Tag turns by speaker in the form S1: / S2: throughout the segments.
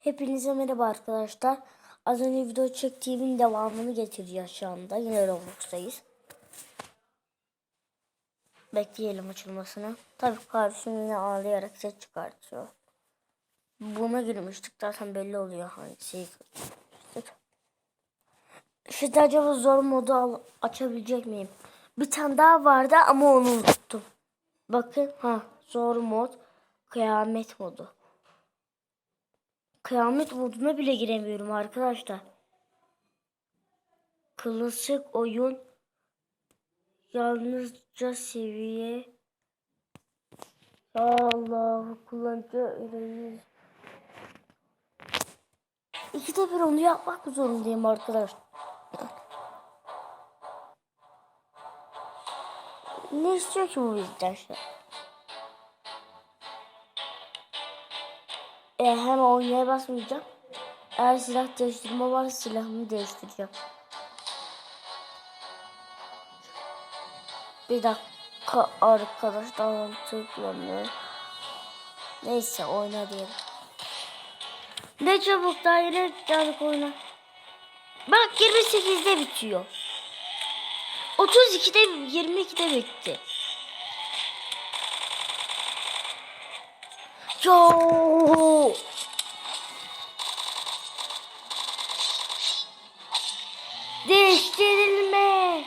S1: Hepinize merhaba arkadaşlar. Az önce video çektiğimin devamını getireceğiz şu anda. Yine Roblox'tayız. Bekleyelim açılmasını. Tabii kardeşim yine ağlayarak ses çıkartıyor. Buna girmiştik zaten belli oluyor hangisi. Şimdi acaba zor modu açabilecek miyim? Bir tane daha vardı ama onu unuttum. Bakın ha zor mod kıyamet modu. Kıyamet moduna bile giremiyorum arkadaşlar. Klasik oyun yalnızca seviye Allah kullanıcı üreyiz. İkide bir onu yapmak zorundayım arkadaşlar. Ne istiyor ki bu bizden E, hemen oynaya basmayacağım. Eğer silah değiştirme varsa silahımı değiştireceğim. Bir dakika arkadaşlar tıklanıyor. Neyse oyna diyelim. Ne çabuk daha yeni çabuk oyna. Bak 28'de bitiyor. 32'de 22'de bitti. Yo! Değiştirilme.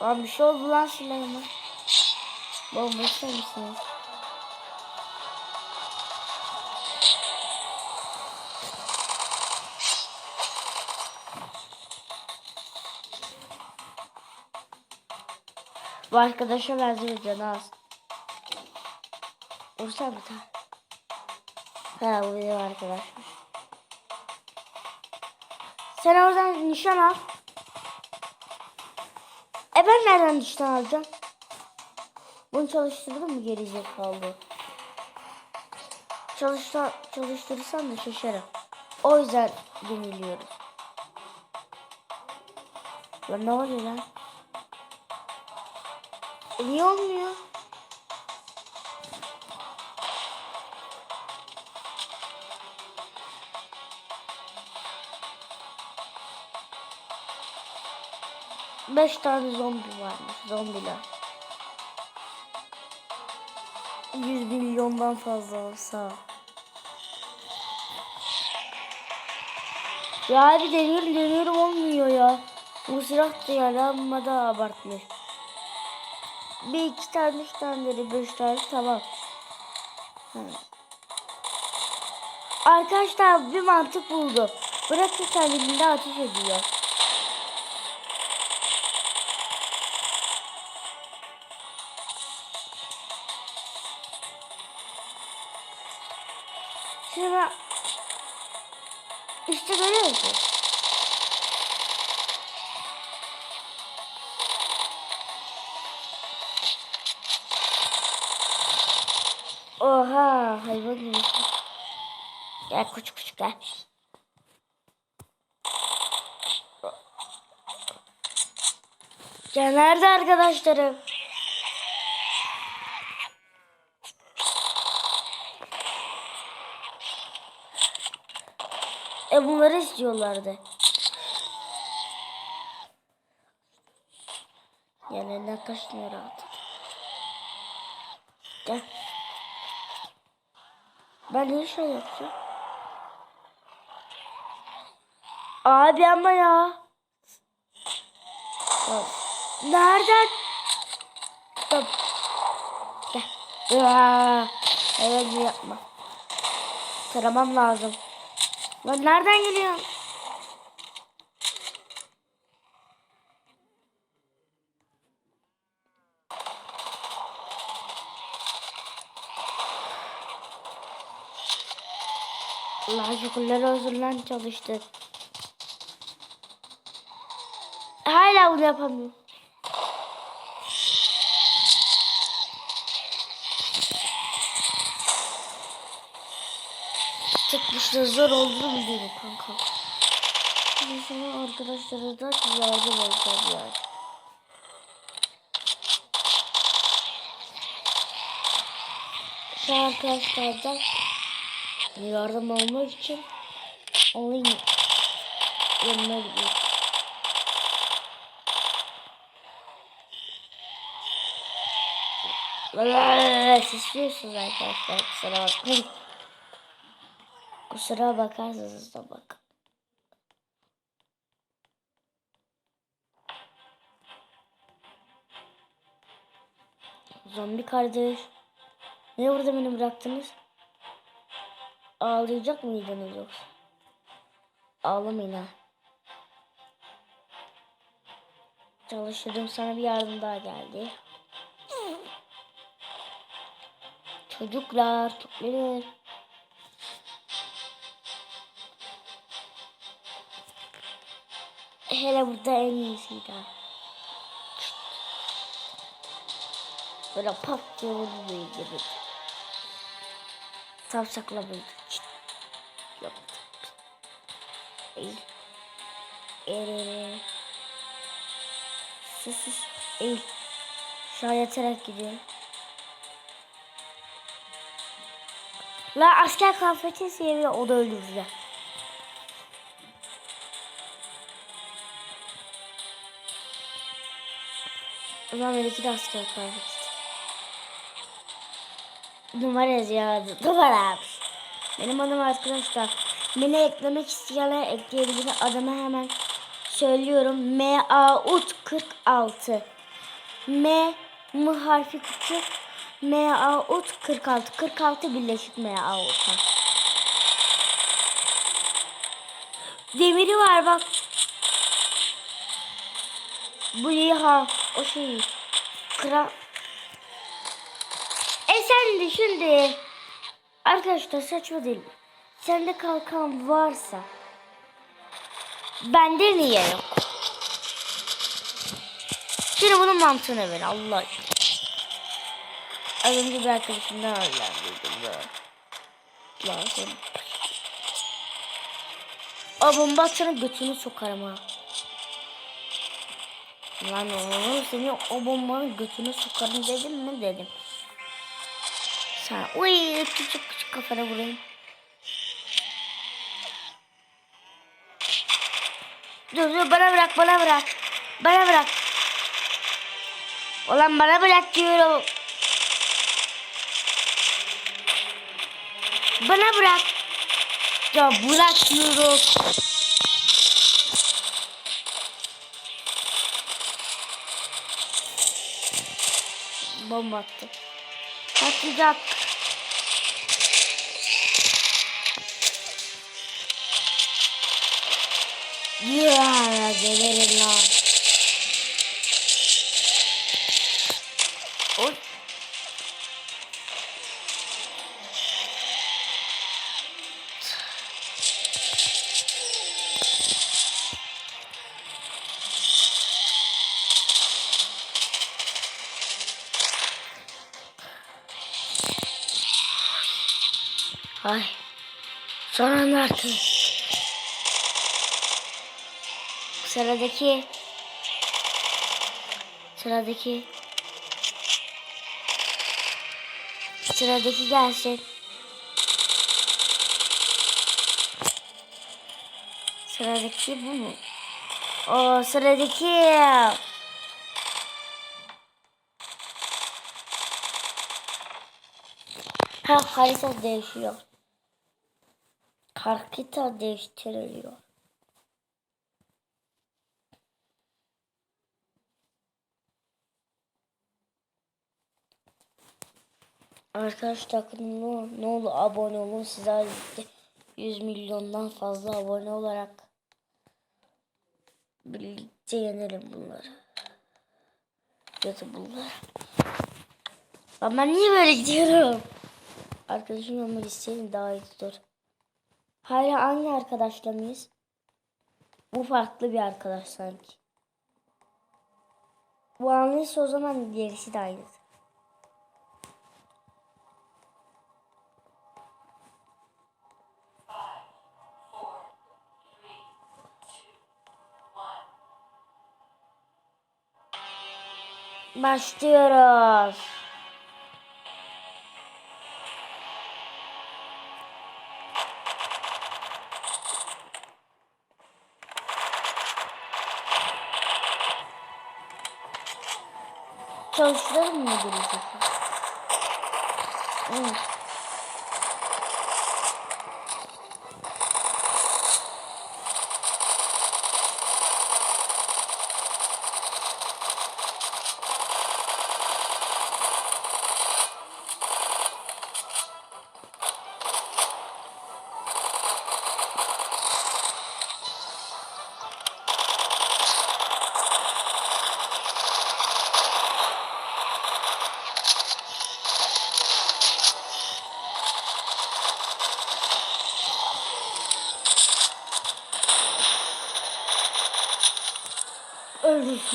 S1: Abi bir şey oldu lan Süleyman. Bomba ister misiniz? Bu arkadaşa benziyor az. Vursana bir tane. Ha bu benim arkadaşım. Sen oradan nişan al. E ben nereden nişan alacağım? Bunu çalıştırdın mı gerizekalı? Çalıştır, çalıştırırsam da şaşarım. O yüzden yeniliyoruz. Lan ne oluyor lan? E niye olmuyor? Beş tane zombi varmış. Zombiler. Yüz milyondan fazla olsa. Ya abi deniyorum deniyorum olmuyor ya. Bu silah da yani amma da abartmış. Bir iki tane üç tane beş tane tamam. Hı. Arkadaşlar bir mantık buldum. Bırakın kendinde ateş ediyor. Şimdi. İşte görüyor musun? Hayvan gibi. Gel küçük küçük gel. Ya nerede arkadaşlarım? E bunları istiyorlardı. Yani elinden kaçmıyor rahat. Gel. Ben ne şey yapacağım? Abi ama ya. Nereden? Stop. Gel. Evet yapma. Taramam lazım. Lan nereden geliyor? Allah şükürler olsun lan çalıştı. Hala bunu yapamıyorum. Tek başına zor olduğunu biliyorum kanka. Şimdi sana arkadaşlara da yardım edeceğim yani. isteyen arkadaşlardan yardım almak için onun yanına gidiyor. Sesliyorsunuz arkadaşlar kusura bakmayın. Kusura bakarsınız da bak. Zombi kardeş. Niye burada beni bıraktınız? Ağlayacak mıydınız yoksa? Ağlamayın ha. Çalışırdım sana bir yardım daha geldi. Çocuklar toplanın. Hele burada en iyisiydi. Böyle pat diye vurdu böyle. Tam saklamaydı. Yok. Eğil. Eğil. Sus sus. Eğil. Şu an yatarak gidiyorum. La asker kıyafeti seviyor o da öldürüyor. Ulan belki de asker kıyafeti. Numara yazıyor. Numara abi. Benim adım arkadaşlar. Beni eklemek isteyenler ekleyebilir. Adımı hemen söylüyorum. M A UT 46. M M harfi küçük. M A UT 46. 46 birleşik M A UT. Demiri var bak. Bu iyi ha. O şey. Kral. Sen de şimdi. Arkadaşlar saçma değil mi? Sende kalkan varsa. Bende niye yok? Şimdi bunun mantığını ver Allah aşkına. Az önce bir arkadaşımdan öğrendiydim böyle. Lazım. O bomba atana götünü sokarım ha. Lan oğlum seni o bombanın götüne sokarım dedim mi dedim. Sen uy küçük küçük kafana vurayım. Dur dur bana bırak bana bırak. Bana bırak. Ulan bana bırak diyorum. Bana bırak. Ya bırak diyorum. Bomba attı. Patlayacak. Ya geberin lan. Oy. Ay. Son anda Sıradaki. Sıradaki. Sıradaki gelsin. Sıradaki bu mu? O sıradaki. Ha harita değişiyor. Harita değiştiriliyor. Arkadaşlar kanalıma ne olur abone olun. Sizler de 100 milyondan fazla abone olarak birlikte yenelim bunları. Ya da bunları. Ama ben niye böyle diyorum? Arkadaşım olmak istedim daha iyi tutur. Hala aynı arkadaşla mıyız? Bu farklı bir arkadaş sanki. Bu anlıysa o zaman gerisi de aynı. Başlıyoruz. Çalıştıralım mı gelecek? Evet.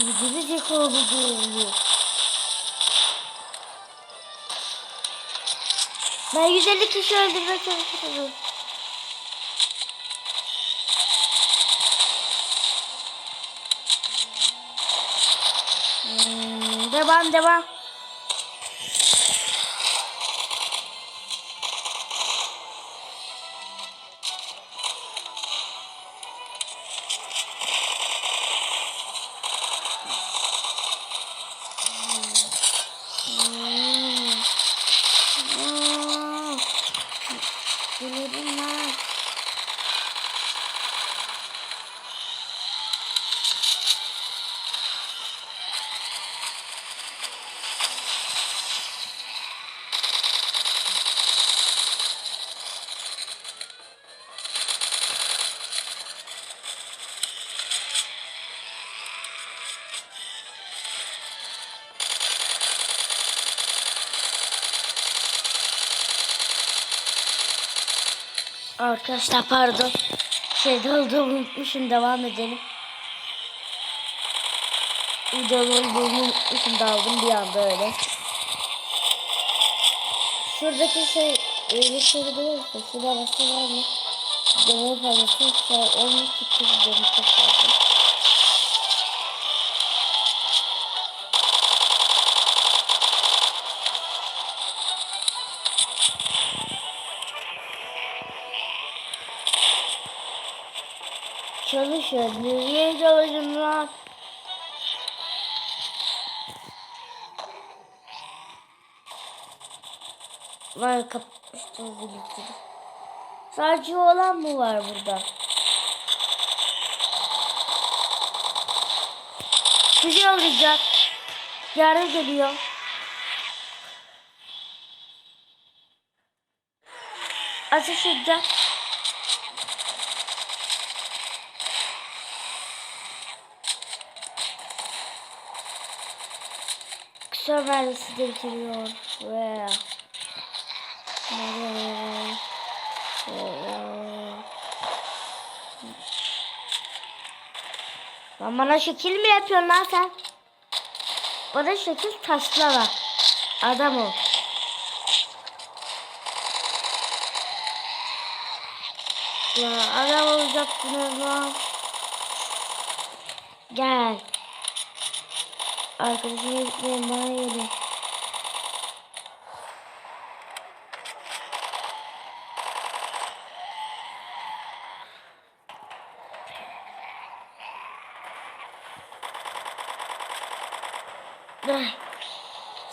S1: Gidecek oldu diyor. Ben 150 kişi öldürmeye çalışıyorum. Hmm, devam devam. Arkadaşlar pardon. Şeyde olduğumu unutmuşum. Devam edelim. Videoda olduğumu unutmuşum. Daldım bir anda öyle. Şuradaki şey öyle şey değilse şurada arası var mı? Deney fazlası olmuş tutucu dönüş Çalışıyor. Nereye çalışın lan? Var kapıştığımızı bitirdim. Sadece olan mı var burada? Güzel olacak. Yarın geliyor. Ateş edeceğim. Kısa mermisi getiriyor ve Nereye? Ee, Lan bana şekil mi yapıyorsun lan sen? Bana şekil taslama. Adam ol. Lan adam olacaksınız lan. Gel. Arkadaşına gitmeyin bana gelin.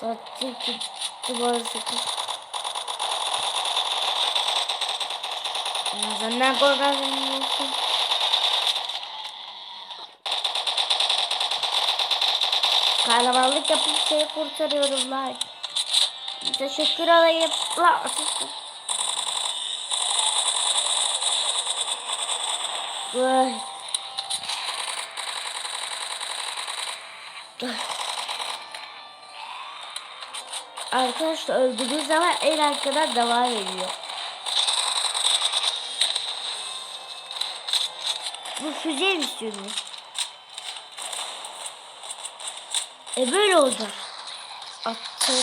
S1: Sattı gitti bari sakın. Senden korkarsın. Kalabalık yapıp seni kurtarıyorum lan. Teşekkür alayım. La. Ay. Arkadaşlar öldüğünüz zaman en arkadan devam ediyor. Bu füzeyi mi istiyorsunuz? E böyle olacak.